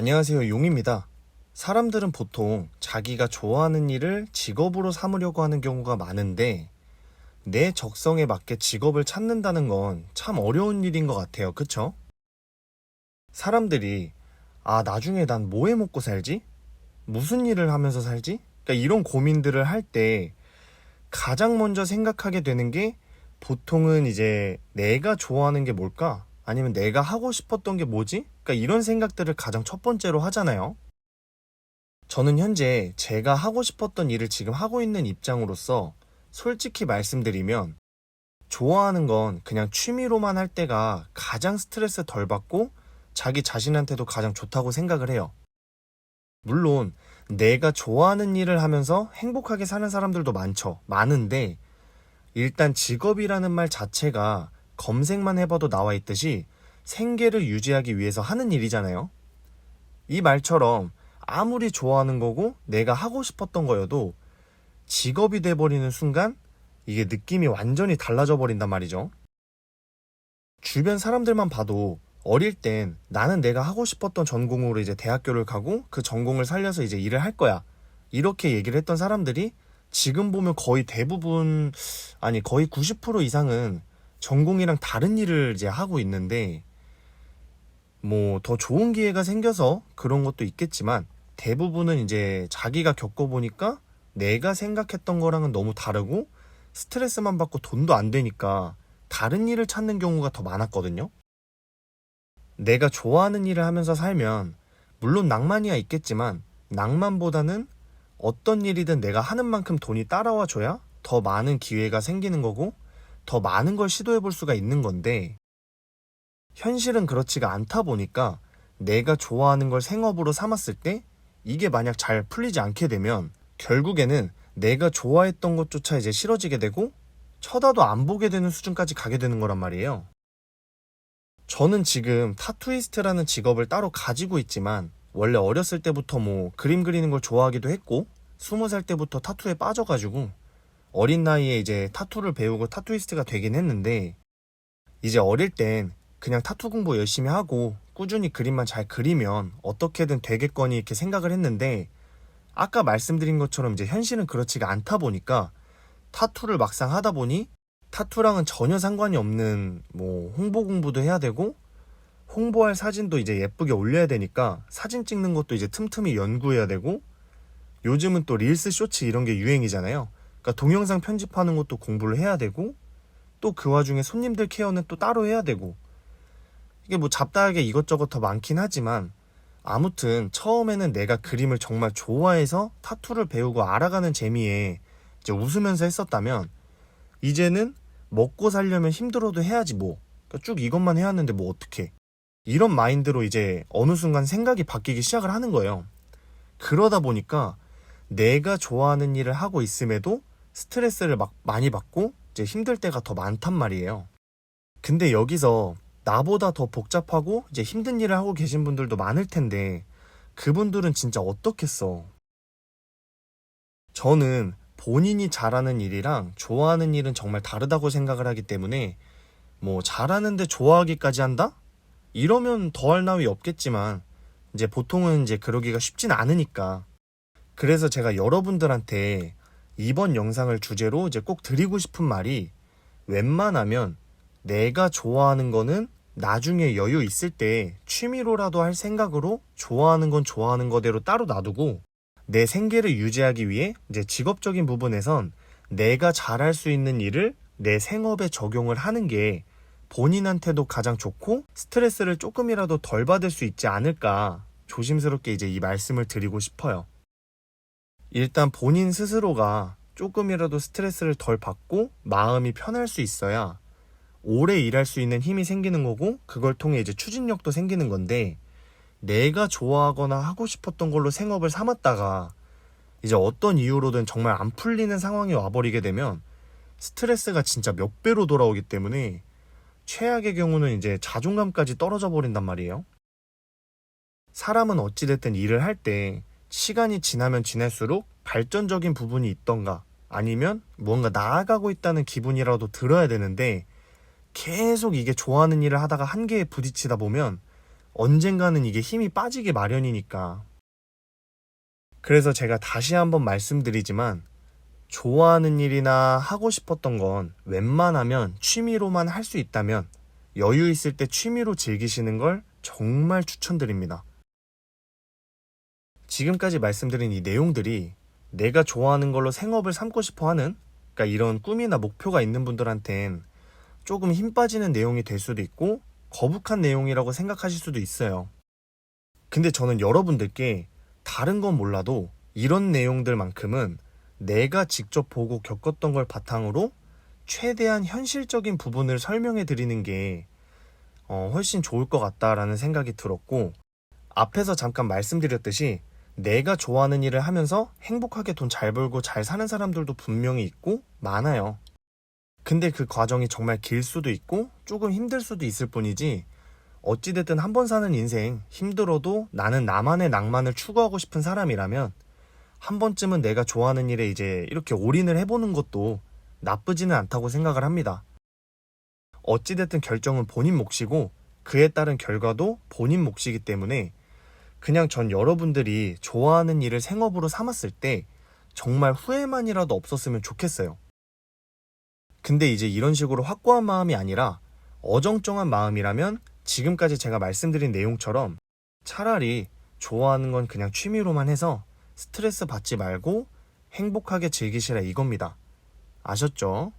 안녕하세요. 용입니다. 사람들은 보통 자기가 좋아하는 일을 직업으로 삼으려고 하는 경우가 많은데 내 적성에 맞게 직업을 찾는다는 건 참 어려운 일인 것 같아요. 그쵸? 사람들이 아, 나중에 난 뭐 해 먹고 살지? 무슨 일을 하면서 살지? 그러니까 이런 고민들을 할 때 가장 먼저 생각하게 되는 게 보통은 이제 내가 좋아하는 게 뭘까? 아니면 내가 하고 싶었던 게 뭐지? 그러니까 이런 생각들을 가장 첫 번째로 하잖아요. 저는 현재 제가 하고 싶었던 일을 지금 하고 있는 입장으로서 솔직히 말씀드리면 좋아하는 건 그냥 취미로만 할 때가 가장 스트레스 덜 받고 자기 자신한테도 가장 좋다고 생각을 해요. 물론 내가 좋아하는 일을 하면서 행복하게 사는 사람들도 많죠. 많은데 일단 직업이라는 말 자체가 검색만 해봐도 나와 있듯이 생계를 유지하기 위해서 하는 일이잖아요. 이 말처럼 아무리 좋아하는 거고 내가 하고 싶었던 거여도 직업이 돼버리는 순간 이게 느낌이 완전히 달라져 버린단 말이죠. 주변 사람들만 봐도 어릴 땐 나는 내가 하고 싶었던 전공으로 이제 대학교를 가고 그 전공을 살려서 이제 일을 할 거야. 이렇게 얘기를 했던 사람들이 지금 보면 거의 대부분, 아니, 거의 90% 이상은 전공이랑 다른 일을 이제 하고 있는데, 뭐, 더 좋은 기회가 생겨서 그런 것도 있겠지만, 대부분은 이제 자기가 겪어보니까 내가 생각했던 거랑은 너무 다르고, 스트레스만 받고 돈도 안 되니까 다른 일을 찾는 경우가 더 많았거든요. 내가 좋아하는 일을 하면서 살면, 물론 낭만이야 있겠지만, 낭만보다는 어떤 일이든 내가 하는 만큼 돈이 따라와 줘야 더 많은 기회가 생기는 거고 더 많은 걸 시도해 볼 수가 있는 건데 현실은 그렇지가 않다 보니까 내가 좋아하는 걸 생업으로 삼았을 때 이게 만약 잘 풀리지 않게 되면 결국에는 내가 좋아했던 것조차 이제 싫어지게 되고 쳐다도 안 보게 되는 수준까지 가게 되는 거란 말이에요. 저는 지금 타투이스트라는 직업을 따로 가지고 있지만 원래 어렸을 때부터 뭐 그림 그리는 걸 좋아하기도 했고 스무 살 때부터 타투에 빠져가지고 어린 나이에 이제 타투를 배우고 타투이스트가 되긴 했는데 이제 어릴 땐 그냥 타투 공부 열심히 하고 꾸준히 그림만 잘 그리면 어떻게든 되겠거니 이렇게 생각을 했는데 아까 말씀드린 것처럼 이제 현실은 그렇지가 않다 보니까 타투를 막상 하다 보니 타투랑은 전혀 상관이 없는 뭐 홍보 공부도 해야 되고 홍보할 사진도 이제 예쁘게 올려야 되니까 사진 찍는 것도 이제 틈틈이 연구해야 되고 요즘은 또 릴스 쇼츠 이런 게 유행이잖아요. 그러니까 동영상 편집하는 것도 공부를 해야 되고 또 그 와중에 손님들 케어는 또 따로 해야 되고 이게 뭐 잡다하게 이것저것 더 많긴 하지만 아무튼 처음에는 내가 그림을 정말 좋아해서 타투를 배우고 알아가는 재미에 이제 웃으면서 했었다면 이제는 먹고 살려면 힘들어도 해야지 뭐. 그러니까 쭉 이것만 해왔는데 뭐 어떡해. 이런 마인드로 이제 어느 순간 생각이 바뀌기 시작을 하는 거예요. 그러다 보니까 내가 좋아하는 일을 하고 있음에도 스트레스를 막 많이 받고 이제 힘들 때가 더 많단 말이에요. 근데 여기서 나보다 더 복잡하고 이제 힘든 일을 하고 계신 분들도 많을 텐데 그분들은 진짜 어떻겠어. 저는 본인이 잘하는 일이랑 좋아하는 일은 정말 다르다고 생각을 하기 때문에 뭐 잘하는데 좋아하기까지 한다? 이러면 더할 나위 없겠지만 이제 보통은 이제 그러기가 쉽진 않으니까 그래서 제가 여러분들한테 이번 영상을 주제로 이제 꼭 드리고 싶은 말이 웬만하면 내가 좋아하는 거는 나중에 여유 있을 때 취미로라도 할 생각으로 좋아하는 건 좋아하는 거대로 따로 놔두고 내 생계를 유지하기 위해 이제 직업적인 부분에선 내가 잘할 수 있는 일을 내 생업에 적용을 하는 게 본인한테도 가장 좋고 스트레스를 조금이라도 덜 받을 수 있지 않을까 조심스럽게 이제 이 말씀을 드리고 싶어요. 일단 본인 스스로가 조금이라도 스트레스를 덜 받고 마음이 편할 수 있어야 오래 일할 수 있는 힘이 생기는 거고 그걸 통해 이제 추진력도 생기는 건데 내가 좋아하거나 하고 싶었던 걸로 생업을 삼았다가 이제 어떤 이유로든 정말 안 풀리는 상황이 와버리게 되면 스트레스가 진짜 몇 배로 돌아오기 때문에 최악의 경우는 이제 자존감까지 떨어져 버린단 말이에요. 사람은 어찌됐든 일을 할 때 시간이 지나면 지날수록 발전적인 부분이 있던가 아니면 무언가 나아가고 있다는 기분이라도 들어야 되는데 계속 이게 좋아하는 일을 하다가 한계에 부딪히다 보면 언젠가는 이게 힘이 빠지기 마련이니까. 그래서 제가 다시 한번 말씀드리지만, 좋아하는 일이나 하고 싶었던 건 웬만하면 취미로만 할 수 있다면 여유 있을 때 취미로 즐기시는 걸 정말 추천드립니다. 지금까지 말씀드린 이 내용들이 내가 좋아하는 걸로 생업을 삼고 싶어 하는 그러니까 이런 꿈이나 목표가 있는 분들한텐 조금 힘 빠지는 내용이 될 수도 있고 거북한 내용이라고 생각하실 수도 있어요. 근데 저는 여러분들께 다른 건 몰라도 이런 내용들만큼은 내가 직접 보고 겪었던 걸 바탕으로 최대한 현실적인 부분을 설명해 드리는 게 어, 훨씬 좋을 것 같다라는 생각이 들었고 앞에서 잠깐 말씀드렸듯이 내가 좋아하는 일을 하면서 행복하게 돈 잘 벌고 잘 사는 사람들도 분명히 있고 많아요. 근데 그 과정이 정말 길 수도 있고 조금 힘들 수도 있을 뿐이지 어찌됐든 한 번 사는 인생 힘들어도 나는 나만의 낭만을 추구하고 싶은 사람이라면 한 번쯤은 내가 좋아하는 일에 이제 이렇게 올인을 해보는 것도 나쁘지는 않다고 생각을 합니다. 어찌됐든 결정은 본인 몫이고 그에 따른 결과도 본인 몫이기 때문에 그냥 전 여러분들이 좋아하는 일을 생업으로 삼았을 때 정말 후회만이라도 없었으면 좋겠어요. 근데 이제 이런 식으로 확고한 마음이 아니라 어정쩡한 마음이라면 지금까지 제가 말씀드린 내용처럼 차라리 좋아하는 건 그냥 취미로만 해서 스트레스 받지 말고 행복하게 즐기시라 이겁니다. 아셨죠?